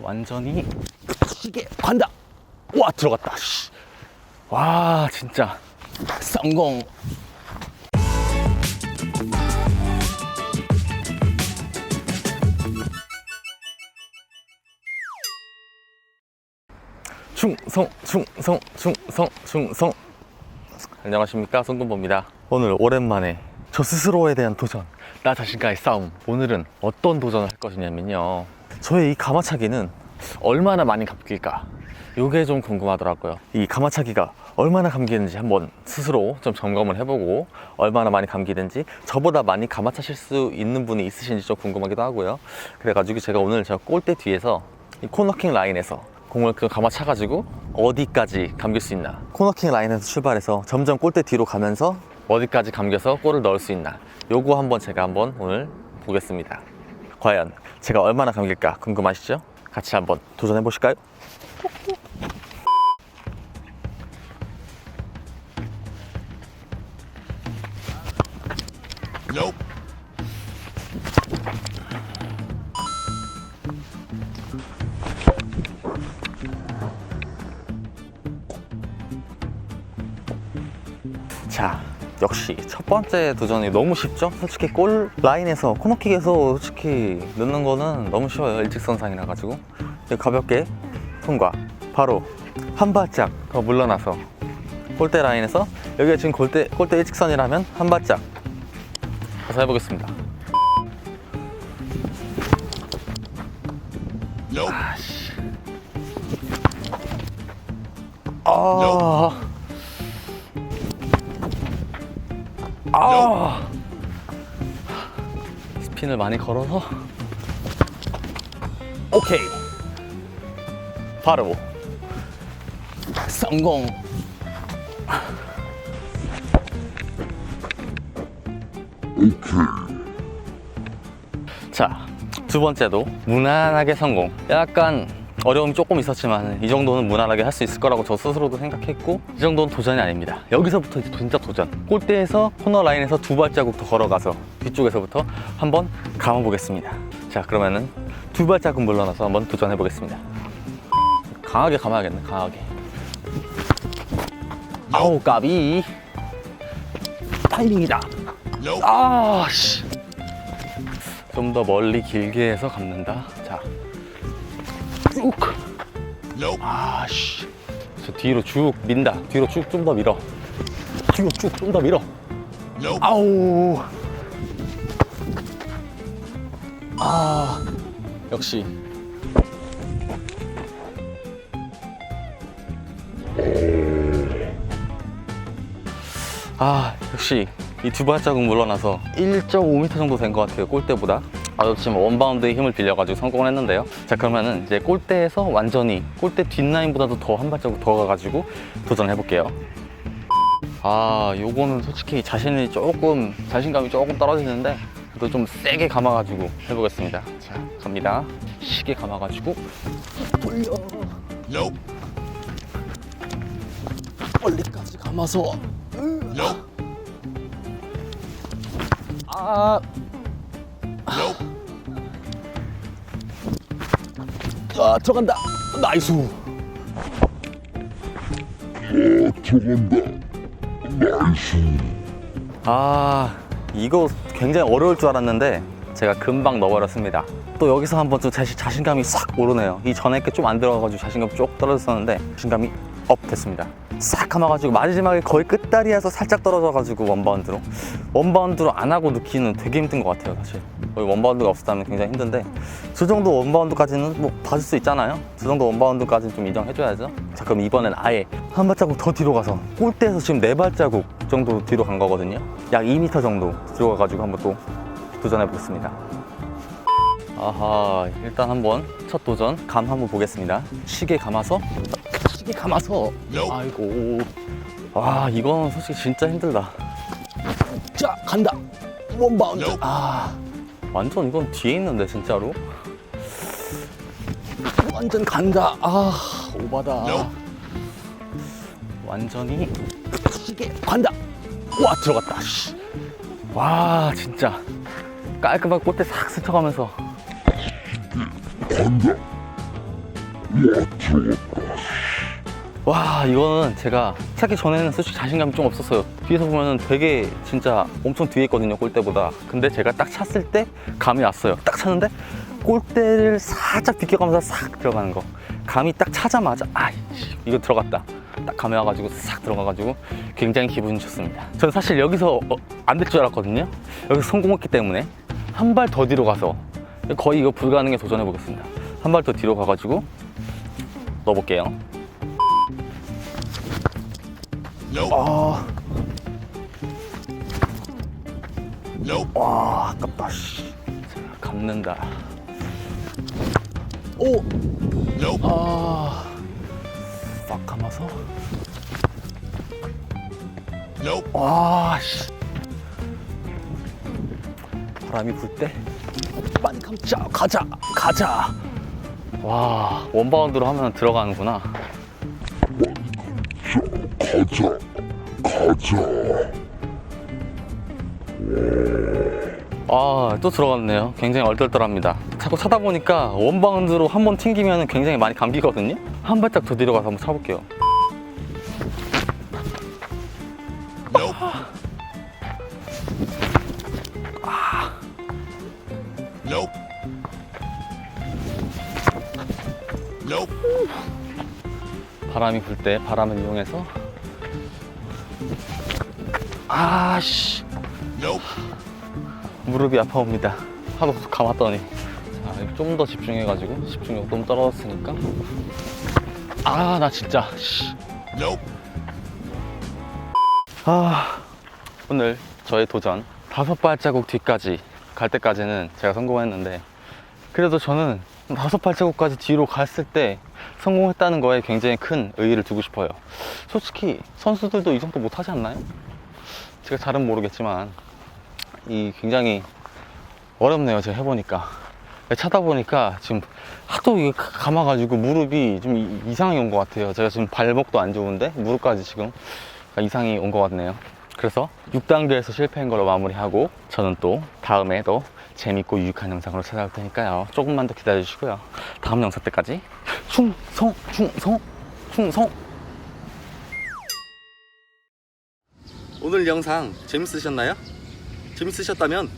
완전히 시계 간다. 와 들어갔다. 씨. 와 진짜 성공. 충성 충성 충성 충성 안녕하십니까 손동보입니다 오늘 오랜만에 저 스스로에 대한 도전 나 자신과의 싸움 오늘은 어떤 도전을 할 것이냐면요 저의 이 가마차기는 얼마나 많이 감길까? 요게 좀 궁금하더라고요. 이 가마차기가 얼마나 감기는지 한번 스스로 좀 점검을 해보고 얼마나 많이 감기는지 저보다 많이 가마차실 수 있는 분이 있으신지 좀 궁금하기도 하고요. 그래가지고 제가 오늘 저 골대 뒤에서 이 코너킹 라인에서 공을 그 감아 차가지고 어디까지 감길 수 있나? 코너킹 라인에서 출발해서 점점 골대 뒤로 가면서 어디까지 감겨서 골을 넣을 수 있나? 요거 한번 제가 한번 오늘 보겠습니다 과연 제가 얼마나 감길까 궁금하시죠? 같이 한번 도전해 보실까요? 자, 역시 첫 번째 도전이 너무 쉽죠? 솔직히 골 라인에서 코너킥에서 솔직히 넣는 거는 너무 쉬워요. 일직선상이라 가지고 가볍게 통과. 바로 한 발짝 더 물러나서 골대 라인에서 여기가 지금 골대 골대 일직선이라면 한 발짝 가서 해보겠습니다. 아씨. 아. 아 스핀을 많이 걸어서. 오케이. 바로. 성공. 자, 두 번째도 무난하게 성공. 약간 어려움이 조금 있었지만 이 정도는 무난하게 할 수 있을 거라고 저 스스로도 생각했고 이 정도는 도전이 아닙니다. 여기서부터 이제 진짜 도전. 골대에서 코너 라인에서 두 발자국 더 걸어가서 뒤쪽에서부터 한번 감아보겠습니다. 자, 그러면은 두 발자국 물러나서 한번 도전해 보겠습니다. 강하게 감아야겠네, 강하게. 아우 까비. 타이밍이다. 아 씨. 좀 더 멀리 길게 해서 감는다. 자, 쭉. 아씨. 저 뒤로 쭉 민다. 뒤로 쭉 좀 더 밀어. 뒤로 쭉 좀 더 밀어. 아우. 아, 역시. 아, 역시 이 두 발자국 물러나서 1.5m 정도 된 것 같아요. 골대보다. 아, 지금 원바운드의 힘을 빌려가지고 성공을 했는데요. 자, 그러면은 이제 골대에서 완전히 골대 뒷라인보다도 더 한 발자국 더 가가지고 도전해볼게요. 아, 요거는 솔직히 자신이 조금, 자신감이 조금 떨어지는데, 그래도 좀 세게 감아가지고 해보겠습니다. 자, 갑니다. 시게 감아가지고, 돌려. 멀리까지 감아서, 아, 아, 들어간다. 나이스. 아, 이거 굉장히 어려울 줄 알았는데 제가 금방 넣어버렸습니다. 또 여기서 한번 또 자신, 자신감이 싹 오르네요. 이 전에 게 좀 안 들어가가지고 자신감이 쭉 떨어졌었는데 자신감이 업 됐습니다. 싹 감아가지고 마지막에 거의 끝다리에서 살짝 떨어져가지고 원바운드로. 원바운드로 안 하고 넣기는 되게 힘든 것 같아요 사실. 거의 원바운드가 없었다면 굉장히 힘든데. 저 정도 원바운드까지는 뭐 봐줄 수 있잖아요. 저 정도 원바운드까지는 좀 인정해줘야죠. 자 그럼 이번엔 아예 한 발자국 더 뒤로 가서 골대에서 지금 네 발자국 정도 뒤로 간 거거든요. 약 2m 정도 뒤로 가가지고 한번 또 도전해 보겠습니다. 아하 일단 한번 첫 도전 감 한번 보겠습니다. 시계 감아서 시계 감아서. 아이고. 와 이건 솔직히 진짜 힘들다. 자 간다. 원바운드 아 완전 이건 뒤에 있는데 진짜로? 완전 간다. 아 오바다. 완전히 시계 간다. 와 들어갔다. 씨. 와 진짜. 깔끔하게 꽃대 싹 스쳐가면서. 와 이거는 제가 시작하기 전에는 솔직히 자신감이 좀 없었어요. 뒤에서 보면은 되게 진짜 엄청 뒤에 있거든요 골대보다. 근데 제가 딱 찼을 때 감이 왔어요. 딱 찼는데 골대를 살짝 비껴가면서 싹 들어가는 거. 감이 딱 차자마자 아이씨 이거 들어갔다. 딱 감이 와가지고 싹 들어가가지고 굉장히 기분이 좋습니다. 저는 사실 여기서 어, 안될 줄 알았거든요. 여기서 성공했기 때문에 한 발 더 뒤로 가서 거의 이거 불가능에 도전해 보겠습니다. 한 발 더 뒤로 가가지고 넣어볼게요 아. 와, 아깝다. 씨. 자, 감는다. 오. 아. 싹 감아서. 와, 씨. 바람이 불 때. 빨리 감자. 가자. 가자. 와, 원바운드로 하면 들어가는구나. 가자, 가자. 아, 또 들어갔네요. 굉장히 얼떨떨합니다. 자꾸 차다 보니까 원바운드로 한 번 튕기면 굉장히 많이 감기거든요. 한 발짝 더 뒤로 가서 한번 차볼게요. 바람이 불 때 바람을 이용해서 아씨 Nope. 무릎이 아파옵니다. 하도 감았더니 좀 더 집중해가지고 집중력 너무 떨어졌으니까 아 나 진짜 씨. Nope. 아 오늘 저의 도전 다섯 발자국 뒤까지 갈 때까지는 제가 성공했는데 그래도 저는 다섯 발자국까지 뒤로 갔을 때 성공했다는 거에 굉장히 큰 의의를 두고 싶어요 솔직히 선수들도 이 정도 못하지 않나요? 제가 잘은 모르겠지만 이 굉장히 어렵네요 제가 해보니까 차다 보니까 지금 하도 이게 감아가지고 무릎이 좀 이- 이상이 온 것 같아요 제가 지금 발목도 안 좋은데 무릎까지 지금 이상이 온 것 같네요. 그래서 6단계에서 실패한 걸로 마무리하고 저는 또 다음에도 재밌고 유익한 영상으로 찾아올 테니까요. 조금만 더 기다려 주시고요. 다음 영상 때까지 충성, 충성, 충성. 오늘 영상 재밌으셨나요? 재밌으셨다면